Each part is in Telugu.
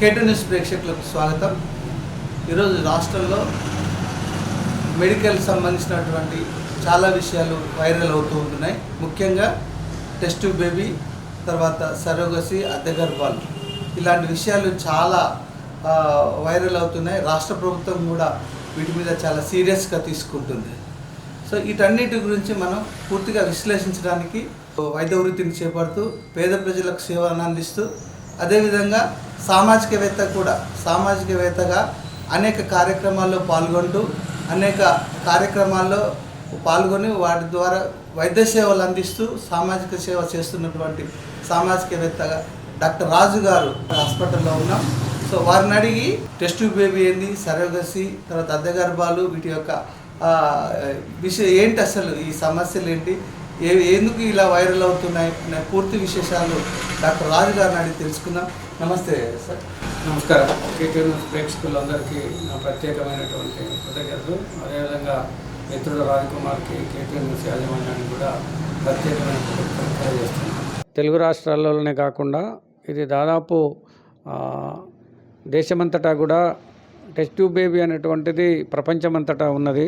కేటు న్యూస్ ప్రేక్షకులకు స్వాగతం. ఈరోజు రాష్ట్రంలో మెడికల్ సంబంధించినటువంటి చాలా విషయాలు వైరల్ అవుతూ ఉంటున్నాయి. ముఖ్యంగా టెస్ట్ బేబీ తర్వాత సరోగసి అద్దెగర్భాలు ఇలాంటి విషయాలు చాలా వైరల్ అవుతున్నాయి. రాష్ట్ర ప్రభుత్వం కూడా వీటి మీద చాలా సీరియస్గా తీసుకుంటుంది. సో వీటన్నిటి గురించి మనం పూర్తిగా విశ్లేషించడానికి వైద్య వృత్తిని చేపడుతూ పేద ప్రజలకు సేవలను అందిస్తూ అదేవిధంగా సామాజికవేత్త కూడా సామాజికవేత్తగా అనేక కార్యక్రమాల్లో పాల్గొంటూ అనేక కార్యక్రమాల్లో పాల్గొని వాటి ద్వారా వైద్య సేవలు అందిస్తూ సామాజిక సేవ చేస్తున్నటువంటి సామాజికవేత్తగా డాక్టర్ రాజు గారు హాస్పిటల్లో ఉన్నాం. సో వారిని అడిగి టెస్ట్ బేబీ ఏంది సరోగసి తర్వాత అద్దెగర్భాలు వీటి యొక్క విషయం ఏంటి అసలు ఈ సమస్యలు ఏంటి ఏ ఎందుకు ఇలా వైరల్ అవుతున్నాయి? అనే పూర్తి విశేషాలు డాక్టర్ రాజు గారిని అడిగి తెలుసుకుందాం. నమస్తే సార్. నమస్కారం. కేటీ న్యూస్ ప్రేక్షకులందరికీ నా ప్రత్యేకమైనటువంటి కృతజ్ఞతలు. అదేవిధంగా మిత్రుడు రాజకుమార్కి కేటీ న్యూస్ యాజమాన్యానికి కూడా ప్రత్యేకమైన తెలియజేస్తున్నాను తెలుగు రాష్ట్రాల్లోనే కాకుండా ఇది దాదాపు ఆ, దేశమంతటా కూడా టెస్ట్ ట్యూబ్ బేబీ అనేటువంటిది ప్రపంచమంతటా ఉన్నది.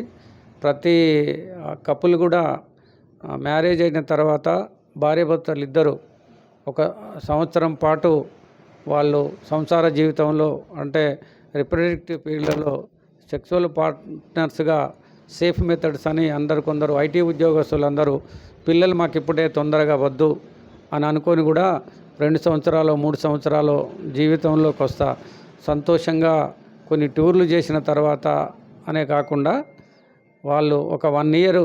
ప్రతి కప్పులు కూడా మ్యారేజ్ అయిన తర్వాత భార్యాభర్తలు ఇద్దరు ఒక సంవత్సరం పాటు వాళ్ళు సంసార జీవితంలో అంటే రిప్రొడక్టివ్ పీరియడ్లలో సెక్సువల్ పార్ట్నర్స్గా సేఫ్ మెథడ్స్ అని అందరు కొందరు ఐటీ ఉద్యోగస్తులు అందరూ పిల్లలు మాకు ఇప్పుడే తొందరగా వద్దు అని అనుకొని కూడా రెండు సంవత్సరాలు మూడు సంవత్సరాలు జీవితంలోకి వస్తా సంతోషంగా కొన్ని టూర్లు చేసిన తర్వాత అనే కాకుండా వాళ్ళు ఒక వన్ ఇయర్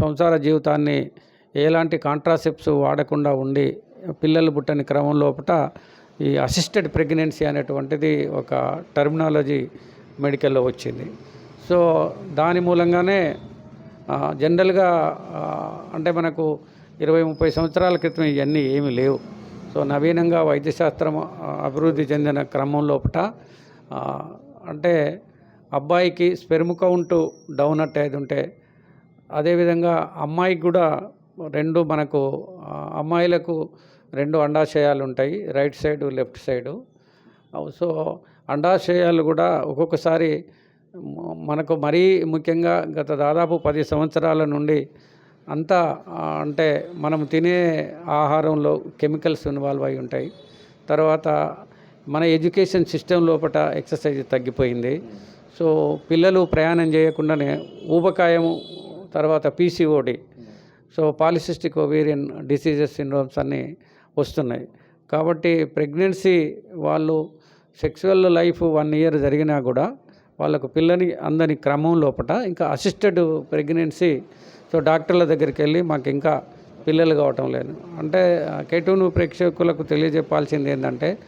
సంసార జీవితాన్ని ఎలాంటి కాంట్రాసెప్ట్స్ వాడకుండా ఉండి పిల్లలు పుట్టని క్రమం లోపల ఈ అసిస్టెడ్ ప్రెగ్నెన్సీ అనేటువంటిది ఒక టర్మినాలజీ మెడికల్లో వచ్చింది. సో దాని మూలంగానే జనరల్గా అంటే మనకు ఇరవై ముప్పై సంవత్సరాల క్రితం ఇవన్నీ ఏమీ లేవు. సో నవీనంగా వైద్యశాస్త్రం అభివృద్ధి చెందిన క్రమం లోపల అంటే అబ్బాయికి స్పెర్మ్ కౌంట్ డౌన్ అట్టేది ఉంటే అదేవిధంగా అమ్మాయికి కూడా రెండు మనకు అమ్మాయిలకు రెండు అండాశయాలు ఉంటాయి right side left side. So అండాశయాలు కూడా ఒక్కొక్కసారి మనకు మరీ ముఖ్యంగా గత దాదాపు పది సంవత్సరాల నుండి అంతా అంటే మనం తినే ఆహారంలో కెమికల్స్ ఇన్వాల్వ్ అయి ఉంటాయి. తర్వాత మన ఎడ్యుకేషన్ సిస్టమ్ లోపల ఎక్సర్సైజ్ తగ్గిపోయింది. సో పిల్లలు ప్రయాణం చేయకుండానే ఊబకాయము తర్వాత PCOD. So polycystic ovarian diseases syndromes అన్నీ వస్తున్నాయి. కాబట్టి ప్రెగ్నెన్సీ వాళ్ళు సెక్సువల్ లైఫ్ వన్ ఇయర్ జరిగినా కూడా వాళ్ళకు పిల్లని అందని క్రమం లోపల ఇంకా అసిస్టెడ్ ప్రెగ్నెన్సీ. సో డాక్టర్ల దగ్గరికి వెళ్ళి మాకు ఇంకా పిల్లలు కావటం లేదు. అంటే కేటూను ప్రేక్షకులకు తెలియజెప్పాల్సింది ఏంటంటే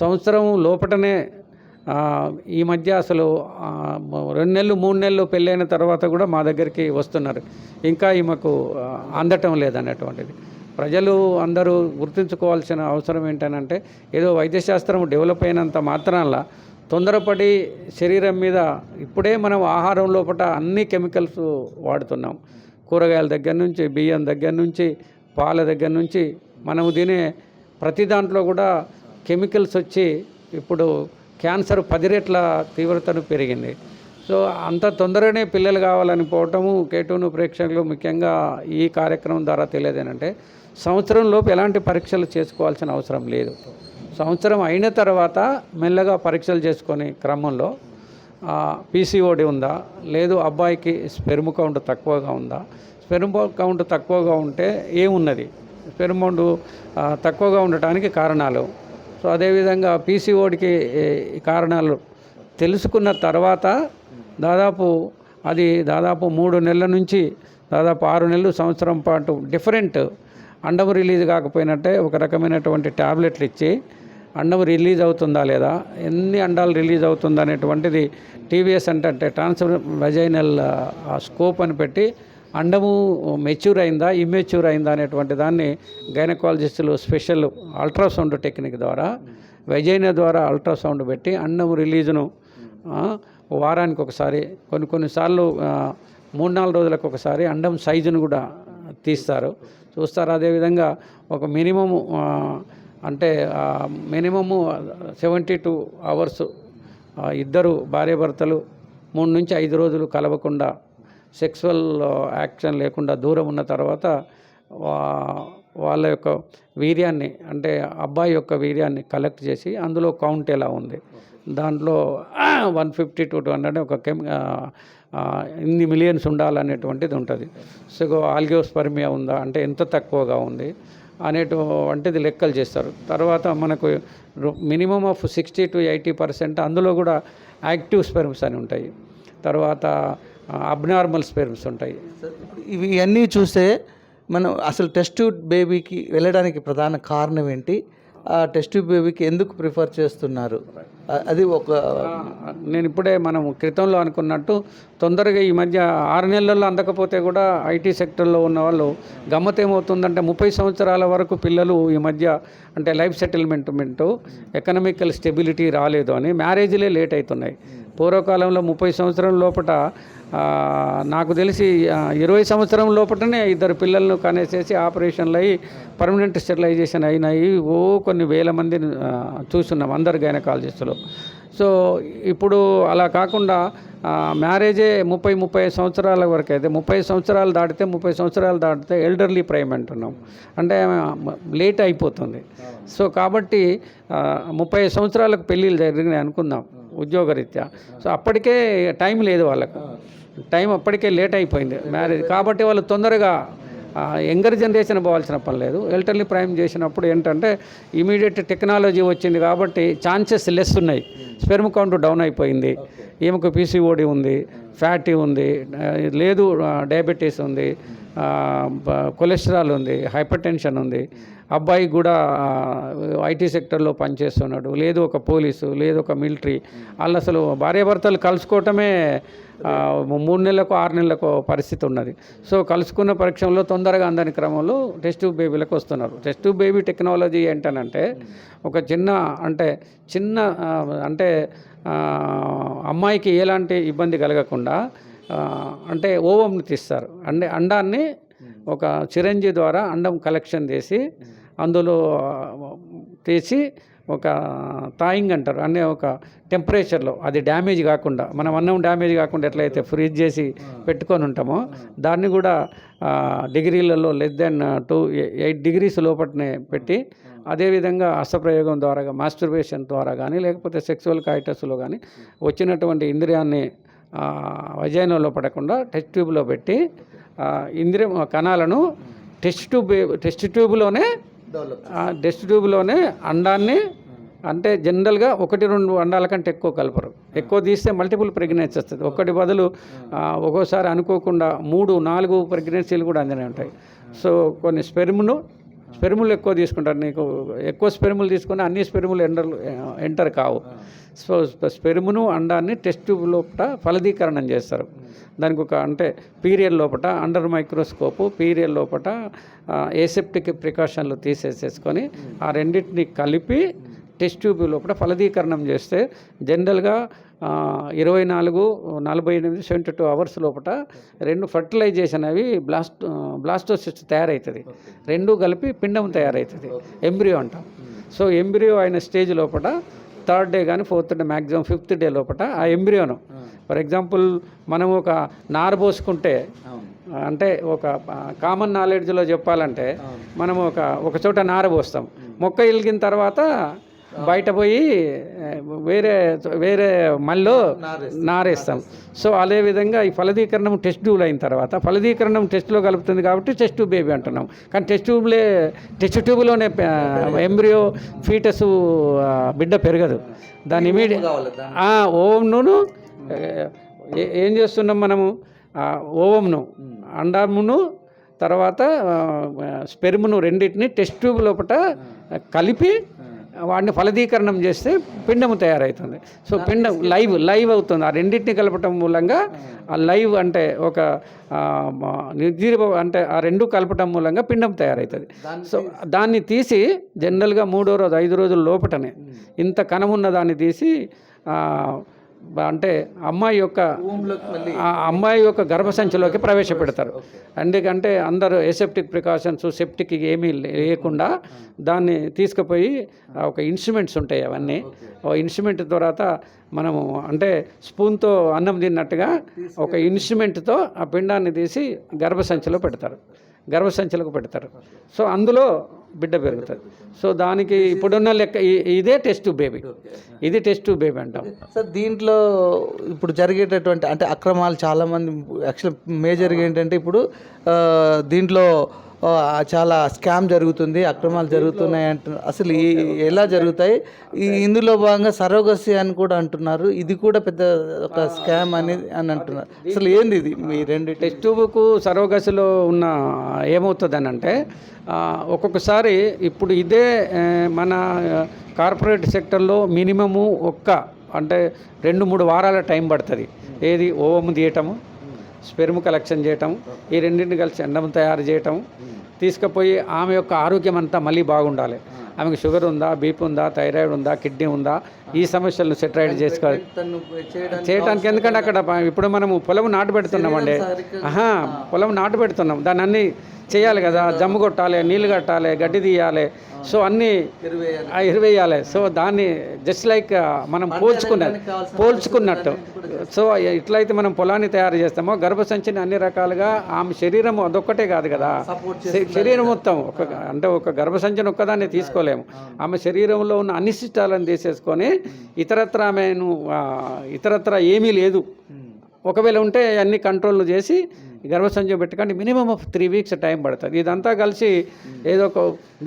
సంవత్సరం లోపటనే ఈ మధ్య అసలు రెండు నెలలు మూడు నెలలు పెళ్ళైన తర్వాత కూడా మా దగ్గరికి వస్తున్నారు. ఇంకా ఈమెకు ఆ, అందటం లేదన్నటువంటిది ప్రజలు అందరూ గుర్తుంచుకోవాల్సిన అవసరం ఏంటనంటే ఏదో వైద్యశాస్త్రం డెవలప్ అయినంత మాత్రాన తొందరపడి శరీరం మీద ఇప్పుడే మనం ఆహారం లోపల అన్ని కెమికల్స్ వాడుతున్నాం. కూరగాయల దగ్గర నుంచి బియ్యం దగ్గర నుంచి పాల దగ్గర నుంచి మనము తినే ప్రతి దాంట్లో కూడా కెమికల్స్ వచ్చి ఇప్పుడు క్యాన్సర్ పది రెట్ల తీవ్రతను పెరిగింది. సో అంత తొందరగానే పిల్లలు కావాలని పోవటము కేటూను ప్రేక్షకులు ముఖ్యంగా ఈ కార్యక్రమం ద్వారా తెలియదేనంటే సంవత్సరం లోపు ఎలాంటి పరీక్షలు చేసుకోవాల్సిన అవసరం లేదు. సంవత్సరం అయిన తర్వాత మెల్లగా పరీక్షలు చేసుకొని క్రమంలో పీసీఓడి ఉందా? లేదు అబ్బాయికి స్పెర్మ్ కౌంట్ తక్కువగా ఉందా? స్పెర్మ్ కౌంట్ తక్కువగా ఉంటే ఏమున్నది? స్పెర్మ్ కౌంట్ తక్కువగా ఉండటానికి కారణాలు? సో అదేవిధంగా పీసీఓడికి కారణాలు తెలుసుకున్న తర్వాత దాదాపు అది దాదాపు మూడు నెలల నుంచి దాదాపు ఆరు నెలలు సంవత్సరం పాటు డిఫరెంట్ అండం రిలీజ్ కాకపోయినట్టే ఒక రకమైనటువంటి ట్యాబ్లెట్లు ఇచ్చి అండం రిలీజ్ అవుతుందా లేదా ఎన్ని అండాలు రిలీజ్ అవుతుందా అనేటువంటిది టీవీఎస్ అంటే అంటే ట్రాన్స్ఫర్ వెజైనల్ స్కోప్ అని పెట్టి అండము మెచ్యూర్ అయిందా ఇమ్మెచ్యూర్ అయిందా అనేటువంటి దాన్ని గైనకాలజిస్టులు స్పెషల్ అల్ట్రాసౌండ్ టెక్నిక్ ద్వారా వెజైన ద్వారా అల్ట్రాసౌండ్ పెట్టి అండము రిలీజును వారానికి ఒకసారి కొన్ని కొన్నిసార్లు మూడు నాలుగు రోజులకు ఒకసారి అండం సైజును కూడా తీస్తారు. చూస్తారు? అదేవిధంగా ఒక మినిమము అంటే మినిమము సెవెంటీ టూ అవర్స్ ఇద్దరు భార్యాభర్తలు మూడు నుంచి ఐదు రోజులు కలవకుండా సెక్సువల్ యాక్షన్ లేకుండా దూరం ఉన్న తర్వాత వాళ్ళ యొక్క వీర్యాన్ని అంటే అబ్బాయి యొక్క వీర్యాన్ని కలెక్ట్ చేసి అందులో కౌంట్ ఎలా ఉంది? దాంట్లో one fifty to two hundred ఒక కెమ్ ఇన్ని మిలియన్స్ ఉండాలనేటువంటిది ఉంటుంది. సో ఆల్గియోస్పర్మియా ఉందా? అంటే ఎంత తక్కువగా ఉంది? అనేటువంటిది లెక్కలు చేస్తారు. తర్వాత మనకు minimum of sixty to eighty percent అందులో కూడా యాక్టివ్ స్పెర్మ్స్ అని ఉంటాయి. తర్వాత అబ్నార్మల్ స్పెర్మ్స్ ఉంటాయి. ఇవి అన్నీ చూస్తే మనం అసలు టెస్ట్ బేబీకి వెళ్ళడానికి ప్రధాన కారణం ఏంటి? ఆ టెస్ట్ బేబీకి ఎందుకు ప్రిఫర్ చేస్తున్నారు? అది ఒక నేను ఇప్పుడే మనం క్రితంలో అనుకున్నట్టు తొందరగా ఈ మధ్య ఆరు నెలల్లో అందకపోతే కూడా ఐటీ సెక్టర్లో ఉన్న వాళ్ళు గమ్మత్ ఏమవుతుందంటే ముప్పై సంవత్సరాల వరకు పిల్లలు ఈ మధ్య అంటే లైఫ్ సెటిల్మెంట్ ఎకనామికల్ స్టెబిలిటీ రాలేదు అని మ్యారేజ్లే లేట్ అవుతున్నాయి. పూర్వకాలంలో ముప్పై సంవత్సరం లోపట ఆ, నాకు తెలిసి ఇరవై సంవత్సరం లోపటనే ఇద్దరు పిల్లలను కనేసేసి ఆపరేషన్లు అయ్యి పర్మనెంట్ స్టెరిలైజేషన్ అయినాయి. ఓ కొన్ని వేల మందిని చూస్తున్నాం అందరు గైనకాలజిస్టులు. సో ఇప్పుడు అలా కాకుండా మ్యారేజే ముప్పై ముప్పై సంవత్సరాల వరకు అయితే ముప్పై సంవత్సరాలు దాటితే ముప్పై సంవత్సరాలు దాటితే ఎల్డర్లీ ప్రైమ్ అంటున్నాం. అంటే లేట్ అయిపోతుంది. సో కాబట్టి ముప్పై సంవత్సరాలకు పెళ్ళిళ్ళు జరిగినాయి అనుకుందాం ఉద్యోగరీత్యా. సో అప్పటికే టైం లేదు వాళ్ళకు. టైం అప్పటికే లేట్ అయిపోయింది. మ్యారేజ్. కాబట్టి వాళ్ళు తొందరగా యంగర్ జనరేషన్ పోవాల్సిన పని లేదు. ఎల్టర్లీ ప్రైమ్ చేసినప్పుడు ఏంటంటే ఇమీడియట్ టెక్నాలజీ వచ్చింది కాబట్టి ఛాన్సెస్ లెస్ ఉన్నాయి. స్పెర్మ్ కౌంట్ డౌన్ అయిపోయింది. ఈమెకు పీసీఓడి ఉంది ఫ్యాటీ ఉంది లేదు డయాబెటీస్ ఉంది. కొలెస్ట్రాల్ ఉంది హైపర్ టెన్షన్ ఉంది. అబ్బాయి కూడా ఐటీ సెక్టర్లో పనిచేస్తున్నాడు. లేదు ఒక పోలీసు లేదు ఒక మిలిటరీ. వాళ్ళు అసలు భార్యాభర్తలు కలుసుకోవటమే మూడు నెలలకు ఆరు నెలలకు పరిస్థితి ఉన్నది. సో కలుసుకున్న పరీక్షంలో తొందరగా అందని క్రమంలో టెస్ట్ ట్యూబ్ బేబీలకు వస్తున్నారు. టెస్ట్ ట్యూబ్ బేబీ టెక్నాలజీ ఏంటనంటే ఒక చిన్న అంటే చిన్న అంటే అమ్మాయికి ఎలాంటి ఇబ్బంది కలగకుండా అంటే ఓవంని తీస్తారు. అంటే అండాన్ని ఒక చిరంజి ద్వారా అండం కలెక్షన్ చేసి అందులో తీసి ఒక తాయింగ్ అంటారు. అనే ఒక టెంపరేచర్లో అది డ్యామేజ్ కాకుండా మనం అన్నం డ్యామేజ్ కాకుండా ఎట్లయితే ఫ్రీజ్ చేసి పెట్టుకొని ఉంటామో దాన్ని కూడా డిగ్రీలలో less than two eight degrees లోపలనే పెట్టి అదేవిధంగా హస్తప్రయోగం ద్వారా మాస్టర్బేషన్ ద్వారా కానీ లేకపోతే సెక్సువల్ కైటస్లో కానీ వచ్చినటువంటి ఇంద్రియాన్ని వజైనంలో పడకుండా టెస్ట్ ట్యూబ్లో పెట్టి ఇంద్రియం కణాలను టెస్ట్ ట్యూబ్ టెస్ట్ ట్యూబ్లోనే టెస్ట్ ట్యూబ్లోనే అండాన్ని అంటే జనరల్గా ఒకటి రెండు అండాల కంటే ఎక్కువ కలపరు. ఎక్కువ తీస్తే మల్టిపుల్ ప్రెగ్నెన్సీ వస్తుంది. ఒకటి బదులు ఒక్కోసారి అనుకోకుండా మూడు నాలుగు ప్రెగ్నెన్సీలు కూడా అందులో ఉంటాయి. సో కొన్ని స్పెర్మ్ను స్పెరుములు ఎక్కువ తీసుకుంటారు. నీకు ఎక్కువ స్పెరుములు తీసుకుని అన్ని స్పెరుములు ఎంటర్ ఎంటర్ కావు. సో స్పెరుమును అండాన్ని టెస్ట్ లోపట లోపల ఫలదీకరణం చేస్తారు. దానికి ఒక అంటే పీరియడ్ లోపల అండర్ మైక్రోస్కోపు పీరియడ్ లోపల ఏసెప్టిక్ ప్రికాషన్లు తీసేసేసుకొని ఆ రెండింటిని కలిపి టెస్ట్ ట్యూబ్ లోపల ఫలదీకరణం చేస్తే జనరల్గా ఇరవై నాలుగు నలభై ఎనిమిది సెవెంటీ టూ అవర్స్ లోపల రెండు ఫర్టిలైజేషన్ అవి బ్లాస్ట్ బ్లాస్టోసిస్ట్ తయారవుతుంది రెండు కలిపి పిండం తయారవుతుంది ఎంబ్రియో అంటాం. సో ఎంబ్రియో అయిన స్టేజ్ లోపల థర్డ్ డే కానీ fourth day maximum fifth day లోపల ఆ ఎంబ్రియోను. ఫర్ ఎగ్జాంపుల్ మనం ఒక నార పోసుకుంటే అంటే ఒక కామన్ నాలెడ్జ్లో చెప్పాలంటే మనం ఒక ఒక చోట నార పోస్తాం. మొక్క ఇలిగిన తర్వాత బయట పోయి వేరే వేరే మళ్ళీ నారేస్తాం. సో అదే విధంగా ఈ ఫలదీకరణం టెస్ట్ ట్యూబ్లు అయిన తర్వాత ఫలదీకరణం టెస్ట్లో కలుపుతుంది కాబట్టి టెస్ట్ ట్యూబ్ బేబీ అంటున్నాం. కానీ టెస్ట్ ట్యూబ్లే టెస్ట్ ట్యూబ్లోనే ఎంబ్రియో ఫీటస్ బిడ్డ పెరగదు. దాని ఇమీడియట్ ఓంను ఏం చేస్తున్నాం మనము? ఓవంను అండామును తర్వాత స్పెర్మును రెండింటిని టెస్ట్ ట్యూబ్ లోపల కలిపి వాటిని ఫలదీకరణం చేస్తే పిండము తయారవుతుంది సో పిండం లైవ్ లైవ్ అవుతుంది. ఆ రెండింటిని కలపటం మూలంగా ఆ లైవ్ అంటే ఒక నిర్జీవ అంటే ఆ రెండు కలపటం మూలంగా పిండం తయారవుతుంది సో దాన్ని తీసి జనరల్గా మూడో రోజు ఐదు రోజుల లోపటనే ఇంత కణమున్న దాన్ని తీసి అంటే అమ్మాయి యొక్క ఆ అమ్మాయి యొక్క గర్భసంచిలోకి ప్రవేశపెడతారు. ఎందుకంటే అందరూ ఎసెప్టిక్ ప్రికాషన్స్ సెప్టిక్ ఏమీ లేకుండా దాన్ని తీసుకుపోయి ఆ ఒక ఇన్స్ట్రుమెంట్స్ ఉంటాయి అవన్నీ. ఓ ఇన్స్ట్రుమెంట్ తర్వాత మనము అంటే స్పూన్తో అన్నం తిన్నట్టుగా ఒక ఇన్స్ట్రుమెంట్తో ఆ పిండాన్ని తీసి గర్భసంచిలో పెడతారు. గర్భసంచలకు పెడతారు. సో అందులో బిడ్డ పెరుగుతుంది. సో దానికి ఇప్పుడున్న లెక్క ఇదే టెస్ట్ బేబీ. ఇది టెస్ట్ బేబీ అంటాం. సార్ దీంట్లో ఇప్పుడు జరిగేటటువంటి అంటే అక్రమాలు చాలామంది యాక్చువల్ మేజర్గా ఏంటంటే ఇప్పుడు దీంట్లో చాలా స్కామ్ జరుగుతుంది అక్రమాలు జరుగుతున్నాయి అంటున్నారు అసలు ఈ ఎలా జరుగుతాయి? ఇందులో భాగంగా సరోగసి అని కూడా అంటున్నారు ఇది కూడా పెద్ద ఒక స్కామ్ అని అని అంటున్నారు. అసలు ఏంది ఇది? మీ రెండు టెస్ట్ ట్యూబ్కు సరోగసిలో ఉన్న ఏమవుతుందని అంటే ఒక్కొక్కసారి ఇప్పుడు ఇదే మన కార్పొరేట్ సెక్టర్లో మినిమము ఒక్క అంటే రెండు మూడు వారాల టైం పడుతుంది. ఏది? ఓవము తీయటము స్పెర్మ్ కలెక్షన్ చేయటం ఈ రెండింటిని కలిసి ఎండం తయారు చేయటం తీసుకుపోయి ఆమె యొక్క ఆరోగ్యం అంతా మళ్ళీ బాగుండాలి. ఆమెకు షుగర్ ఉందా బీపీ ఉందా థైరాయిడ్ ఉందా కిడ్నీ ఉందా ఈ సమస్యలను సెటరైడ్ చేసుకోవాలి. చేయడానికి చేయటానికి ఎందుకంటే అక్కడ ఇప్పుడు మనము పొలం నాటు పెడుతున్నామండి. ఆహా పొలం నాటు పెడుతున్నాం. దాన్ని అన్నీ చేయాలి కదా. జమ్ము కొట్టాలి నీళ్ళు కట్టాలి గడ్డి తీయాలి సో అన్నీ ఎరువేయాలి సో దాన్ని జస్ట్ లైక్ మనం పోల్చుకున్నది. పోల్చుకున్నట్టు. సో ఎట్లయితే మనం పొలాన్ని తయారు చేస్తామో గర్భసంచిని అన్ని రకాలుగా ఆమె శరీరం అదొక్కటే కాదు కదా. శరీరం మొత్తం ఒక అంటే ఒక గర్భసంచిని ఒక్కదాన్ని తీసుకోలేము. ఆమె శరీరంలో ఉన్న అన్ని సిస్టాలను తీసేసుకొని ఇతరత్ర ఆమెను ఇతరత్ర ఏమీ లేదు. ఒకవేళ ఉంటే అన్ని కంట్రోల్ చేసి గర్భసంచయం పెట్టకండి. Minimum of three weeks time పడుతుంది. ఇదంతా కలిసి ఏదో ఒక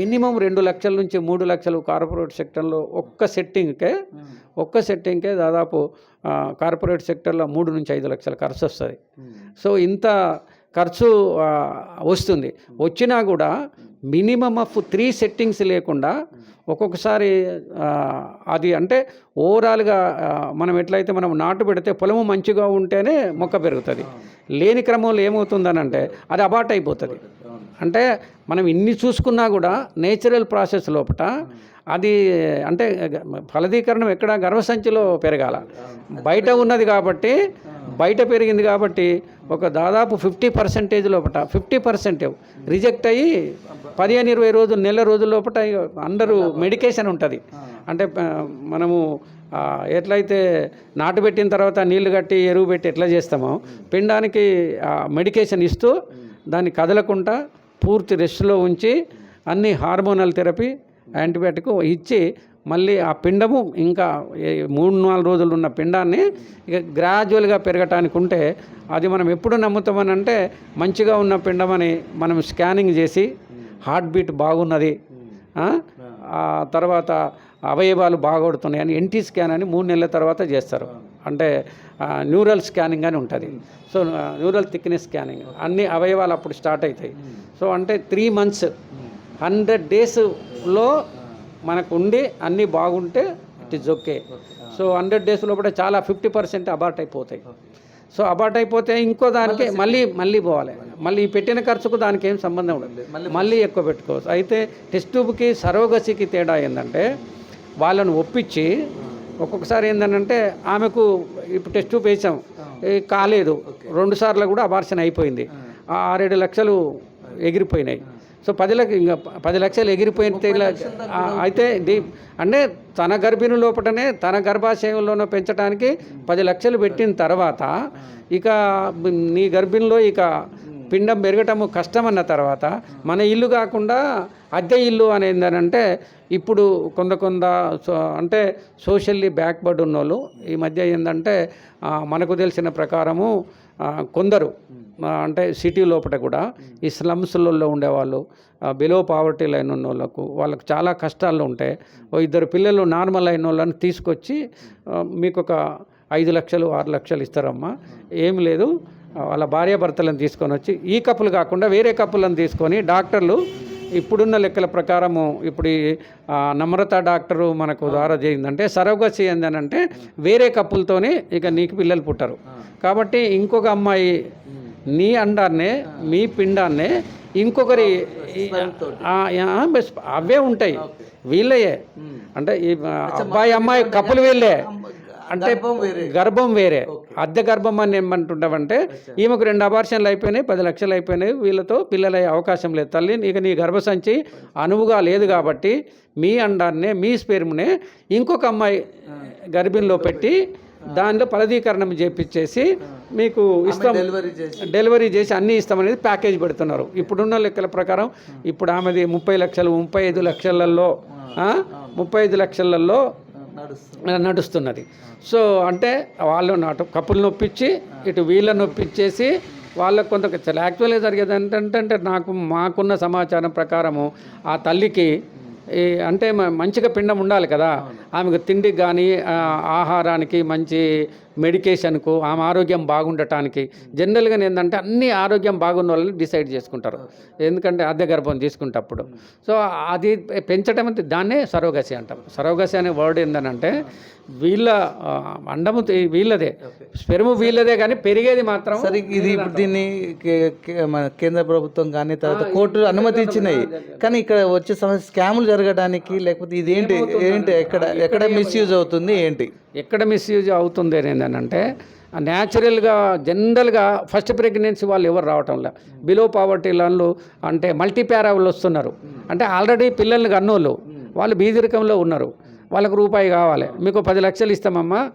మినిమం రెండు లక్షల నుంచి మూడు లక్షలు కార్పొరేట్ సెక్టర్లో ఒక్క సెట్టింగ్కే ఒక్క సెట్టింగ్కే దాదాపు కార్పొరేట్ సెక్టర్లో మూడు నుంచి ఐదు లక్షల ఖర్చు వస్తుంది. సో ఇంత ఖర్చు వస్తుంది. వచ్చినా కూడా మినిమమ్ ఆఫ్ త్రీ సెట్టింగ్స్ లేకుండా ఒక్కొక్కసారి అది అంటే ఓవరాల్గా మనం ఎట్లయితే మనం నాటు పెడితే పొలము మంచిగా ఉంటేనే మొక్క పెరుగుతుంది. లేని క్రమంలో ఏమవుతుందనంటే అది అబాట్ అయిపోతుంది. అంటే మనం ఇన్ని చూసుకున్నా కూడా నేచురల్ ప్రాసెస్ లోపట అది అంటే ఫలదీకరణం ఎక్కడ గర్భసంచిలో పెరగాల. బయట ఉన్నది కాబట్టి బయట పెరిగింది కాబట్టి ఒక దాదాపు ఫిఫ్టీ పర్సెంటేజ్ లోపట ఫిఫ్టీ పర్సెంట్ రిజెక్ట్ అయ్యి పదిహేను ఇరవై రోజులు నెల రోజుల లోపట అందరూ మెడికేషన్ ఉంటుంది. అంటే మనము ఎట్లయితే నాటు పెట్టిన తర్వాత నీళ్ళు కట్టి ఎరువు పెట్టి ఎట్లా చేస్తామో పిండానికి మెడికేషన్ ఇస్తూ దాన్ని కదలకుండా పూర్తి రెస్ట్లో ఉంచి అన్ని హార్మోనల్ థెరపీ యాంటీబయాటిక్ ఇచ్చి మళ్ళీ ఆ పిండము ఇంకా మూడు నాలుగు రోజులు ఉన్న పిండాన్ని ఇక గ్రాడ్యువల్గా పెరగటానికి ఉంటే అది మనం ఎప్పుడు నమ్ముతామని అంటే మంచిగా ఉన్న పిండమని మనం స్కానింగ్ చేసి హార్ట్ బీట్ బాగున్నది తర్వాత అవయవాలు బాగొడుతున్నాయి అని ఎన్టీ స్కాన్ అని మూడు నెలల తర్వాత చేస్తారు. అంటే న్యూరల్ స్కానింగ్ అని ఉంటుంది. సో న్యూరల్ థిక్నెస్ స్కానింగ్ అన్ని అవయవాలు అప్పుడు స్టార్ట్ అవుతాయి సో అంటే త్రీ మంత్స్ హండ్రెడ్ డేస్లో మనకు ఉండి అన్నీ బాగుంటే it is okay. So hundred days లోపల చాలా ఫిఫ్టీ పర్సెంట్ అబార్ట్ అయిపోతాయి. సో అబార్ట్ అయిపోతే ఇంకో దానికి మళ్ళీ మళ్ళీ పోవాలి. మళ్ళీ ఈ పెట్టిన ఖర్చుకు దానికి ఏం సంబంధం ఉండదు. మళ్ళీ ఎక్కువ పెట్టుకోవచ్చు. అయితే టెస్ట్ ట్యూబ్కి సరోగసికి తేడా ఏంటంటే వాళ్ళను ఒప్పించి ఒక్కొక్కసారి ఏంటంటే ఆమెకు ఇప్పుడు టెస్ట్ ట్యూబ్ వేసాం. కాలేదు. రెండు సార్లు కూడా అబార్షన్ అయిపోయింది. ఆ. ఆరేడు లక్షలు ఎగిరిపోయినాయి. సో పది లక్ష ఇంకా పది లక్షలు ఎగిరిపోయిన అయితే ది అంటే తన గర్భిణి లోపటనే తన గర్భాశయంలోనూ పెంచడానికి పది లక్షలు పెట్టిన తర్వాత ఇక నీ గర్భిణిలో ఇక పిండం పెరగటము కష్టం అన్న తర్వాత మన ఇల్లు కాకుండా అద్దె ఇల్లు అనేది అంటే ఇప్పుడు కొంత కొంత సో- అంటే సోషల్లీ బ్యాక్వర్డ్ ఉన్నోళ్ళు. ఈ మధ్య ఏంటంటే మనకు తెలిసిన ప్రకారము కొందరు అంటే సిటీ లోపల కూడా ఈ స్లమ్స్లలో ఉండేవాళ్ళు బిలో పావర్టీ లైన్ ఉన్న వాళ్ళకు వాళ్ళకు చాలా కష్టాలు ఉంటాయి ఓ ఇద్దరు పిల్లలు నార్మల్ అయిన వాళ్ళని తీసుకొచ్చి మీకు ఒక ఐదు లక్షలు ఆరు లక్షలు ఇస్తారమ్మా. ఏం లేదు. వాళ్ళ భార్యాభర్తలను తీసుకొని వచ్చి ఈ కప్పులు కాకుండా వేరే కప్పులను తీసుకొని డాక్టర్లు ఇప్పుడున్న లెక్కల ప్రకారము ఇప్పుడు నమ్రత డాక్టరు మనకు ద్వారా చేయిందంటే సరోగసి ఏందనంటే వేరే కప్పులతోనే ఇక నీకు పిల్లలు పుట్టరు. కాబట్టి ఇంకొక అమ్మాయి నీ అండాన్నే మీ పిండాన్నే ఇంకొకరి అవే ఉంటాయి. వీళ్ళయే. అంటే ఈ అబ్బాయి అమ్మాయి కప్పులు వీళ్ళే. అంటే గర్భం వేరే. అద్దె గర్భం అని ఏమంటుంటామంటే ఈమెకు రెండు అబార్షన్లు అయిపోయినాయి పది లక్షలు అయిపోయినాయి వీళ్ళతో పిల్లలు అయ్యే అవకాశం లేదు. తల్లి ఇక నీ గర్భసంచి అనువుగా లేదు కాబట్టి మీ అండాన్నే మీ స్పెర్మ్నే ఇంకొక అమ్మాయి గర్భిణిలో పెట్టి దానిలో ఫలదీకరణం చేపించేసి మీకు ఇస్తాం డెలివరీ చేసి. డెలివరీ చేసి అన్నీ ఇస్తామనేది ప్యాకేజ్ పెడుతున్నారు. ఇప్పుడున్న లెక్కల ప్రకారం ఇప్పుడు ఆమెది ముప్పై లక్షలు ముప్పై ఐదు లక్షలలో ముప్పై ఐదు లక్షలలో నడుస్తున్నది. సో అంటే వాళ్ళు అటు కప్పులు నొప్పించి ఇటు వీళ్ళని నొప్పించేసి వాళ్ళకు కొంత యాక్చువల్గా జరిగేది ఏంటంటే నాకు మాకున్న సమాచారం ప్రకారము ఆ తల్లికి ఈ అంటే మంచిగా పిండం ఉండాలి కదా. ఆమెకు తిండికి కానీ ఆహారానికి మంచి మెడికేషన్కు ఆమె ఆరోగ్యం బాగుండటానికి. జనరల్గా ఏంటంటే అన్ని ఆరోగ్యం బాగున్న వాళ్ళని డిసైడ్ చేసుకుంటారు. ఎందుకంటే అద్దె గర్భం తీసుకుంటప్పుడు. సో అది పెంచడం అంటే దాన్నే సరోగసి అంటాం. సరోగసి అనే వర్డ్ ఏంటంటే వీళ్ళ అండము వీళ్ళదే. స్పెరుము వీళ్ళదే కానీ పెరిగేది మాత్రం సరే ఇది ఇప్పుడు దీన్ని మన కేంద్ర ప్రభుత్వం కానీ తర్వాత కోర్టులు అనుమతి ఇచ్చినాయి. కానీ ఇక్కడ వచ్చే సమస్య స్కాములు జరగడానికి లేకపోతే ఇది ఏంటి ఏంటి ఎక్కడ ఎక్కడ మిస్యూజ్ అవుతుంది ఏంటి? ఎక్కడ మిస్యూజ్ అవుతుంది అనేది ఏంటంటే న్యాచురల్గా జనరల్గా ఫస్ట్ ప్రెగ్నెన్సీ వాళ్ళు ఎవరు రావటం లే బిలో పావర్టీ వాళ్ళు అంటే మల్టీపారా వాళ్ళు వస్తున్నారు. అంటే ఆల్రెడీ పిల్లల్ని కన్నోళ్ళు. వాళ్ళు బీదరికంలో ఉన్నారు. వాళ్ళకు రూపాయి కావాలి. మీకు పది లక్షలు ఇస్తామమ్మా.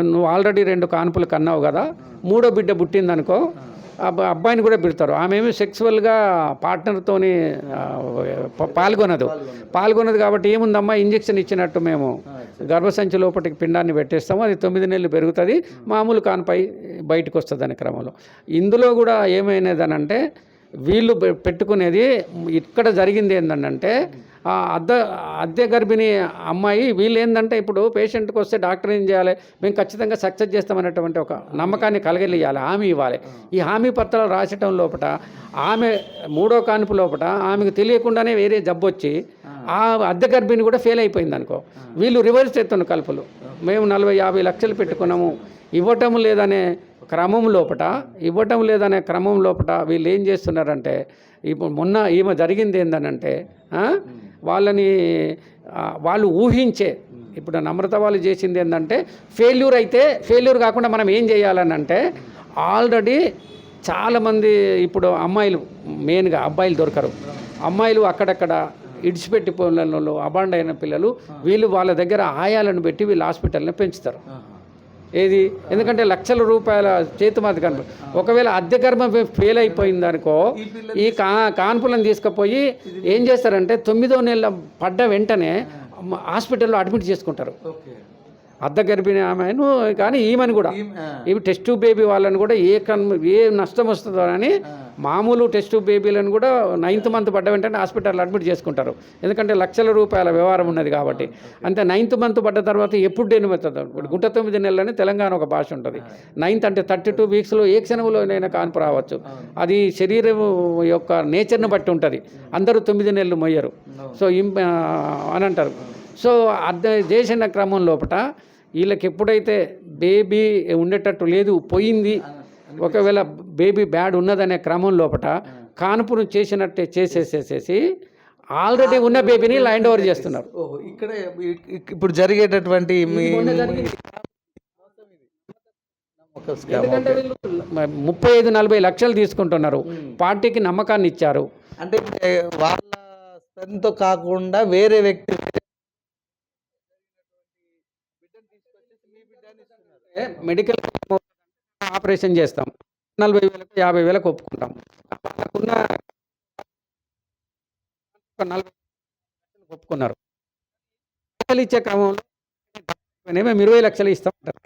నువ్వు ఆల్రెడీ రెండు కాన్పులు కన్నావు కదా. మూడో బిడ్డ పుట్టిందనుకో అబ్బ- అబ్బాయిని కూడా పెడతారు ఆమె ఏమి సెక్సువల్గా పార్ట్నర్తోని ఆ, ప- పాల్గొనదు. పాల్గొనదు. కాబట్టి ఏముందమ్మా? ఇంజెక్షన్ ఇచ్చినట్టు మేము. గర్భసంచి లోపలికి పిండాన్ని పెట్టేస్తాము అది తొమ్మిది నెలలు పెరుగుతుంది మామూలు కాన్పై బయటకు వస్తుంది అనే క్రమంలో. ఇందులో కూడా ఏమైనదనంటే వీళ్ళు పె- పెట్టుకునేది ఇక్కడ జరిగింది ఏంటంటే అద్దె అద్దె గర్భిణి అమ్మాయి వీళ్ళు ఏంటంటే ఇప్పుడు పేషెంట్కి వస్తే డాక్టర్ ఏం చేయాలి? మేము ఖచ్చితంగా సక్సెస్ చేస్తామనేటువంటి ఒక నమ్మకాన్ని కలగలియాలి హామీ ఇవ్వాలి. ఈ హామీ పత్రాలు రాసటం లోపల ఆమె మూడో కానుపు లోపల ఆమెకు తెలియకుండానే వేరే జబ్బు వచ్చి ఆ. అద్దె గర్భిణి కూడా ఫెయిల్ అయిపోయింది అనుకో. వీళ్ళు రివర్స్ ఎత్తున్న కలుపులు. మేము నలభై యాభై లక్షలు పెట్టుకున్నాము. ఇవ్వటం లేదనే క్రమం లోపట ఇవ్వటం లేదనే క్రమం లోపట వీళ్ళు ఏం చేస్తున్నారంటే ఇప్పుడు మొన్న ఈమె జరిగింది ఏందనంటే ఆ, వాళ్ళని వాళ్ళు ఊహించే. ఇప్పుడు నమ్రత వాళ్ళు చేసింది ఏంటంటే ఫెయిల్యూర్ అయితే ఫెయిల్యూర్ కాకుండా మనం ఏం చేయాలని అంటే ఆల్రెడీ చాలామంది ఇప్పుడు అమ్మాయిలు మెయిన్గా అబ్బాయిలు దొరకరు. అమ్మాయిలు అక్కడక్కడ ఇడిచిపెట్టి పిల్లలు అబాండ్ అయిన పిల్లలు వీళ్ళు వాళ్ళ దగ్గర ఆయాలను పెట్టి వీళ్ళు హాస్పిటల్ని పెంచుతారు. ఏది? ఎందుకంటే లక్షల రూపాయల చేతిమాత కనుక ఒకవేళ అద్దె గర్భం ఫెయిల్ అయిపోయింది అనుకో ఈ కా కాన్పులను తీసుకుపోయి ఏం చేస్తారంటే తొమ్మిదో నెలల పడ్డ వెంటనే హాస్పిటల్లో అడ్మిట్ చేసుకుంటారు. అద్దె గర్భిణి ఆమెను కానీ ఈమెను కూడా. ఇవి టెస్ట్ బేబీ వాళ్ళని కూడా ఏ కన్ ఏ నష్టం వస్తుందో అని మామూలు టెస్ట్ బేబీలను కూడా నైన్త్ మంత్ పడ్డ వెంటనే హాస్పిటల్లో అడ్మిట్ చేసుకుంటారు. ఎందుకంటే లక్షల రూపాయల వ్యవహారం ఉన్నది కాబట్టి. అంతే నైన్త్ మంత్ పడ్డ తర్వాత ఎప్పుడు డెలివరీ అవుతుంది ఇప్పుడు గుంట తొమ్మిది నెలలని తెలంగాణ ఒక భాష ఉంటుంది. నైన్త్ అంటే థర్టీ టూ వీక్స్లో ఏ క్షణంలోనైనా కాన్పు రావచ్చు. అది శరీరం యొక్క నేచర్ని బట్టి ఉంటుంది. అందరూ తొమ్మిది నెలలు మొయ్యరు. సో అని అంటారు. సో అర్థం చేసిన క్రమం లోపల వీళ్ళకి ఎప్పుడైతే బేబీ ఉండేటట్టు లేదు పోయింది ఒకవేళ బేబీ బ్యాడ్ ఉన్నదనే క్రమం లోపల కాన్పును చేసినట్టే చేసేసేసేసి ఆల్రెడీ ఉన్న బేబీని ల్యాండ్ ఓవర్ చేస్తున్నారు. ఇక్కడ ఇప్పుడు జరిగేటటువంటి ముప్పై ఐదు నలభై లక్షలు తీసుకుంటున్నారు. పార్టీకి నమ్మకాన్ని ఇచ్చారు. అంటే వాళ్ళ స్పెన్తో కాకుండా వేరే వ్యక్తి మెడికల్ ఆపరేషన్ చేస్తాం. నలభై వేలకు యాభై వేలకు ఒప్పుకుంటాం. వాళ్ళకున్న నలభై ఒప్పుకున్నారు. లక్షలు ఇచ్చే క్రమంలో మేము ఇరవై లక్షలు ఇస్తామంటారు.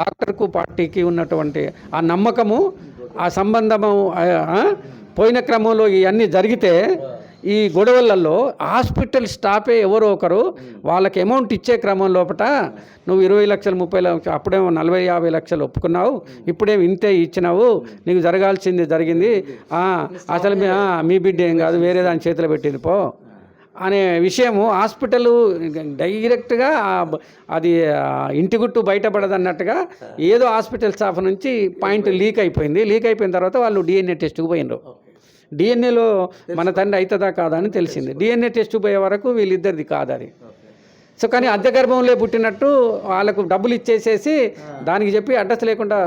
డాక్టర్కు పార్టీకి ఉన్నటువంటి ఆ నమ్మకము ఆ సంబంధము పోయిన క్రమంలో ఇవన్నీ జరిగితే ఈ గొడవలలో హాస్పిటల్ స్టాఫే ఎవరో ఒకరు వాళ్ళకి అమౌంట్ ఇచ్చే క్రమం లోపట నువ్వు ఇరవై లక్షలు ముప్పై లక్షలు అప్పుడేమో నలభై యాభై లక్షలు ఒప్పుకున్నావు ఇప్పుడేమో ఇంతే ఇచ్చినావు నీకు జరగాల్సింది జరిగింది. అసలు మీ బిడ్డ ఏం కాదు వేరే దాని చేతిలో పెట్టింది పో. అనే విషయము హాస్పిటల్ డైరెక్ట్గా అది ఇంటి గుట్టు బయటపడదన్నట్టుగా ఏదో హాస్పిటల్ స్టాఫ్ నుంచి పాయింట్ లీక్ అయిపోయింది. లీక్ అయిపోయిన తర్వాత వాళ్ళు డిఎన్ఏ టెస్ట్కి పోయినరు డిఎన్ఏలో మన తండ్రి అవుతుందా కాదా అని తెలిసింది. డిఎన్ఏ టెస్ట్ పోయే వరకు వీళ్ళిద్దరిది కాదు అది. సో కానీ అద్దె గర్భంలో పుట్టినట్టు వాళ్ళకు డబ్బులు ఇచ్చేసేసి దానికి చెప్పి అడ్రస్ లేకుండా.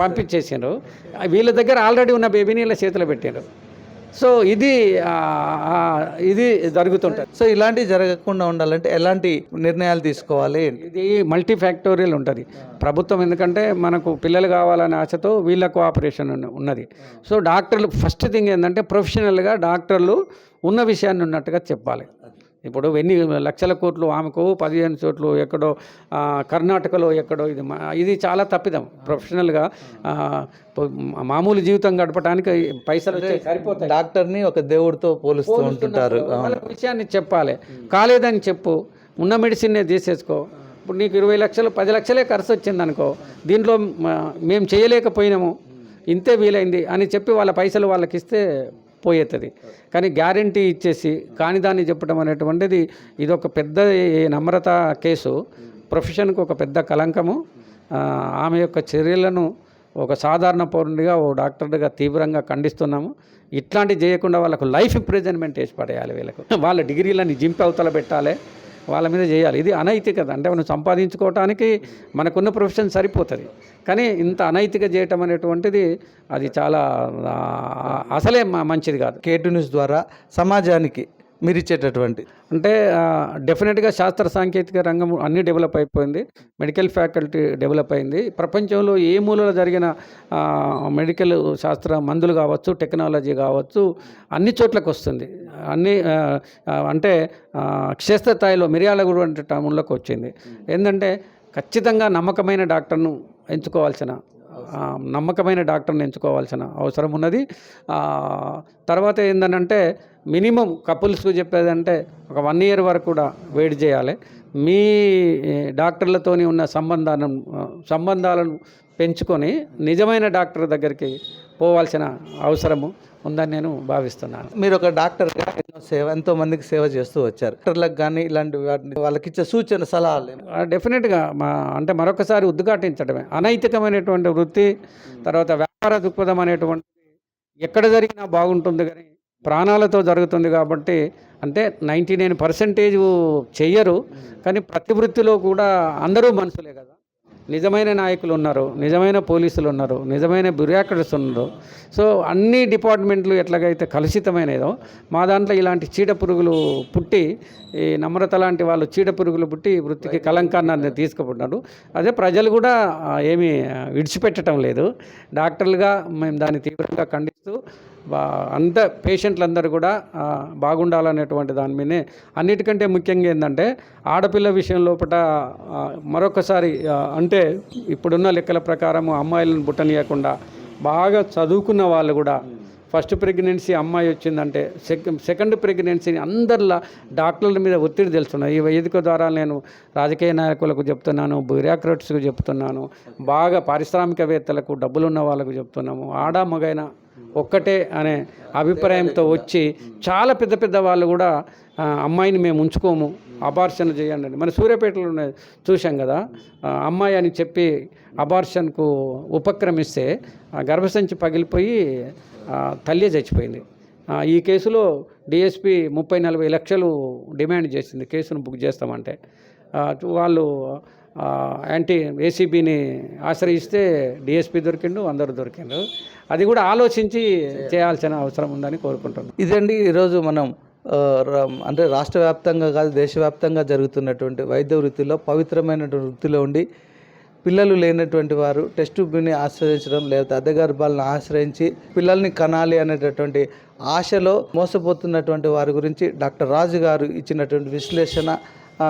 పంపించేసారు వీళ్ళ దగ్గర ఆల్రెడీ ఉన్న బేబీని ఇలా చేతిలో పెట్టారు సో ఇది ఇది జరుగుతుంటుంది. సో ఇలాంటివి జరగకుండా ఉండాలంటే ఎలాంటి నిర్ణయాలు తీసుకోవాలి? ఇది మల్టీ ఫ్యాక్టోరియల్ ఉంటుంది. ప్రభుత్వం ఎందుకంటే మనకు పిల్లలు కావాలనే ఆశతో వీళ్ళ కోఆపరేషన్ ఉన్నది. సో డాక్టర్లు ఫస్ట్ థింగ్ ఏంటంటే ప్రొఫెషనల్గా డాక్టర్లు ఉన్న విషయాన్ని ఉన్నట్టుగా చెప్పాలి. ఇప్పుడు ఎన్ని లక్షల కోట్లు ఆమెకు పదిహేను చోట్లు ఎక్కడో కర్ణాటకలో ఎక్కడో ఇది ఇది చాలా తప్పిదం. ప్రొఫెషనల్గా మామూలు జీవితం గడపడానికి పైసలు సరిపోతాయి. డాక్టర్ని ఒక దేవుడితో పోలుస్తూ ఉంటుంటారు. వాళ్ళ విషయాన్ని చెప్పాలి. కాలేదని చెప్పు. ఉన్న మెడిసిన్నే తీసేసుకో. ఇప్పుడు నీకు ఇరవై లక్షలు పది లక్షలే ఖర్చు వచ్చింది అనుకో దీంట్లో మేము చేయలేకపోయినాము. ఇంతే వీలైంది అని చెప్పి వాళ్ళ పైసలు వాళ్ళకి ఇస్తే పోయేతుంది. కానీ గ్యారంటీ ఇచ్చేసి కాని దాన్ని చెప్పడం అనేటువంటిది ఇదొక పెద్ద నమ్రత కేసు. ప్రొఫెషన్కు ఒక పెద్ద కలంకము ఆమె యొక్క చర్యలను ఒక సాధారణ పౌరునిగా ఓ డాక్టర్గా తీవ్రంగా ఖండిస్తున్నాము. ఇట్లాంటివి చేయకుండా వాళ్ళకు లైఫ్ ఇంప్రిజన్మెంట్ వేసి పడేయాలి వీళ్ళకు. వాళ్ళ డిగ్రీలని జింపి అవతల పెట్టాలి. వాళ్ళ మీద చేయాలి. ఇది అనైతికత. అంటే మనం సంపాదించుకోవటానికి మనకున్న ప్రొఫెషన్ సరిపోతుంది. కానీ ఇంత అనైతిక చేయటం అనేటువంటిది అది చాలా అసలే మ- మంచిది కాదు. కేటు న్యూస్ ద్వారా సమాజానికి మీరు ఇచ్చేటటువంటి అంటే డెఫినెట్గా శాస్త్ర సాంకేతిక రంగం అన్నీ డెవలప్ అయిపోయింది. మెడికల్ ఫ్యాకల్టీ డెవలప్ అయింది. ప్రపంచంలో ఏ మూలలో జరిగిన మెడికల్ శాస్త్ర మందులు కావచ్చు టెక్నాలజీ కావచ్చు అన్ని చోట్లకు వస్తుంది అన్ని అంటే క్షేత్రస్థాయిలో మిర్యాలగూడు అంటే టౌన్లోకి వచ్చింది ఏంటంటే ఖచ్చితంగా నమ్మకమైన డాక్టర్ను ఎంచుకోవాల్సిన నమ్మకమైన డాక్టర్ని ఎంచుకోవాల్సిన అవసరం ఉన్నది. తర్వాత ఏంటంటే మినిమం కపుల్స్కు చెప్పేదంటే ఒక వన్ ఇయర్ వరకు కూడా వెయిట్ చేయాలి. మీ డాక్టర్లతోని ఉన్న సంబంధాలను సంబంధాలను పెంచుకొని నిజమైన డాక్టర్ దగ్గరికి పోవాల్సిన అవసరము. ఉందని నేను భావిస్తున్నాను. మీరు ఒక డాక్టర్గా ఎన్నో సేవ ఎంతో మందికి సేవ చేస్తూ వచ్చారు. డాక్టర్లకు కానీ ఇలాంటి వాటిని వాళ్ళకి ఇచ్చే సూచన సలహాలు డెఫినెట్గా మా అంటే మరొకసారి ఉద్ఘాటించడమే. అనైతికమైనటువంటి వృత్తి తర్వాత వ్యాపార దృక్పథం అనేటువంటి ఎక్కడ జరిగినా బాగుంటుంది కానీ ప్రాణాలతో జరుగుతుంది కాబట్టి అంటే నైంటీ నైన్ పర్సెంటేజ్ చెయ్యరు కానీ ప్రతి వృత్తిలో కూడా అందరూ మనుషులే కదా. నిజమైన నాయకులు ఉన్నారు నిజమైన పోలీసులు ఉన్నారు నిజమైన బ్యూరోక్రట్స్ ఉన్నారు. సో అన్ని డిపార్ట్మెంట్లు ఎట్లాగైతే కలుషితమైనదో మా దాంట్లో ఇలాంటి చీడ పురుగులు పుట్టి ఈ నమ్రత లాంటి వాళ్ళు చీడ పురుగులు పుట్టి వృత్తికి కలంకాన్ని తీసుకుపోతున్నారు అదే ప్రజలు కూడా ఏమీ విడిచిపెట్టడం లేదు. డాక్టర్లుగా మేము దాన్ని తీవ్రంగా ఖండిస్తూ అంత పేషెంట్లందరూ కూడా బాగుండాలనేటువంటి దాని మీదనే అన్నిటికంటే ముఖ్యంగా ఏంటంటే ఆడపిల్ల విషయం లోపల మరొకసారి అంటే ఇప్పుడున్న లెక్కల ప్రకారం అమ్మాయిలను బుట్టనియకుండా బాగా చదువుకున్న వాళ్ళు కూడా ఫస్ట్ ప్రెగ్నెన్సీ అమ్మాయి వచ్చిందంటే సెకండ్ సెకండ్ ప్రెగ్నెన్సీని అందరిలా డాక్టర్ల మీద ఒత్తిడి తెలుస్తున్నాయి. ఈ వేదిక ద్వారా నేను రాజకీయ నాయకులకు చెప్తున్నాను బ్యూరోక్రాట్స్కు చెప్తున్నాను బాగా పారిశ్రామికవేత్తలకు డబ్బులున్న వాళ్ళకు చెప్తున్నాము. ఆడ మగైన ఒక్కటే అనే అభిప్రాయంతో వచ్చి చాలా పెద్ద పెద్ద వాళ్ళు కూడా అమ్మాయిని మేము ఉంచుకోము అబార్షన్ చేయండి మన సూర్యాపేటలో ఉన్నది చూశాం కదా అమ్మాయి అని చెప్పి అబార్షన్కు ఉపక్రమిస్తే గర్భసంచి పగిలిపోయి తల్లి చచ్చిపోయింది. ఈ కేసులో డిఎస్పి ముప్పై నలభై లక్షలు డిమాండ్ చేసింది కేసును బుక్ చేస్తామంటే. వాళ్ళు యాంటీ ఏసీబీని ఆశ్రయిస్తే డిఎస్పీ దొరికిండు అందరూ దొరికిండు. అది కూడా ఆలోచించి చేయాల్సిన అవసరం ఉందని కోరుకుంటున్నాను ఇదండి ఈరోజు మనం అంటే రాష్ట్ర వ్యాప్తంగా కాదు దేశవ్యాప్తంగా జరుగుతున్నటువంటి వైద్య వృత్తిలో పవిత్రమైనటువంటి వృత్తిలో ఉండి పిల్లలు లేనటువంటి వారు టెస్ట్ ట్యూబ్ని ఆశ్రయించడం లేదా అద్దె గర్భాలను ఆశ్రయించి పిల్లల్ని కనాలి అనేటటువంటి ఆశలో మోసపోతున్నటువంటి వారి గురించి డాక్టర్ రాజు గారు ఇచ్చినటువంటి విశ్లేషణ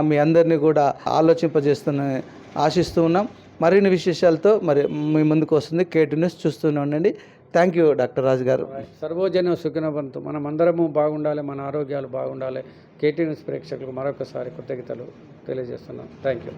మీ అందరినీ కూడా ఆలోచింపజేస్తున్న ఆశిస్తూ ఉన్నాం. మరిన్ని విశేషాలతో మరి మీ ముందుకు వస్తుంది కేటీ న్యూస్ చూస్తూనే ఉండండి. థ్యాంక్ యూ డాక్టర్ రాజు గారు. సర్వోజనం సుఖినవంతు. మనం అందరము బాగుండాలి మన ఆరోగ్యాలు బాగుండాలి. కేటీ న్యూస్ ప్రేక్షకులకు మరొకసారి కృతజ్ఞతలు తెలియజేస్తున్నాం. Thank you.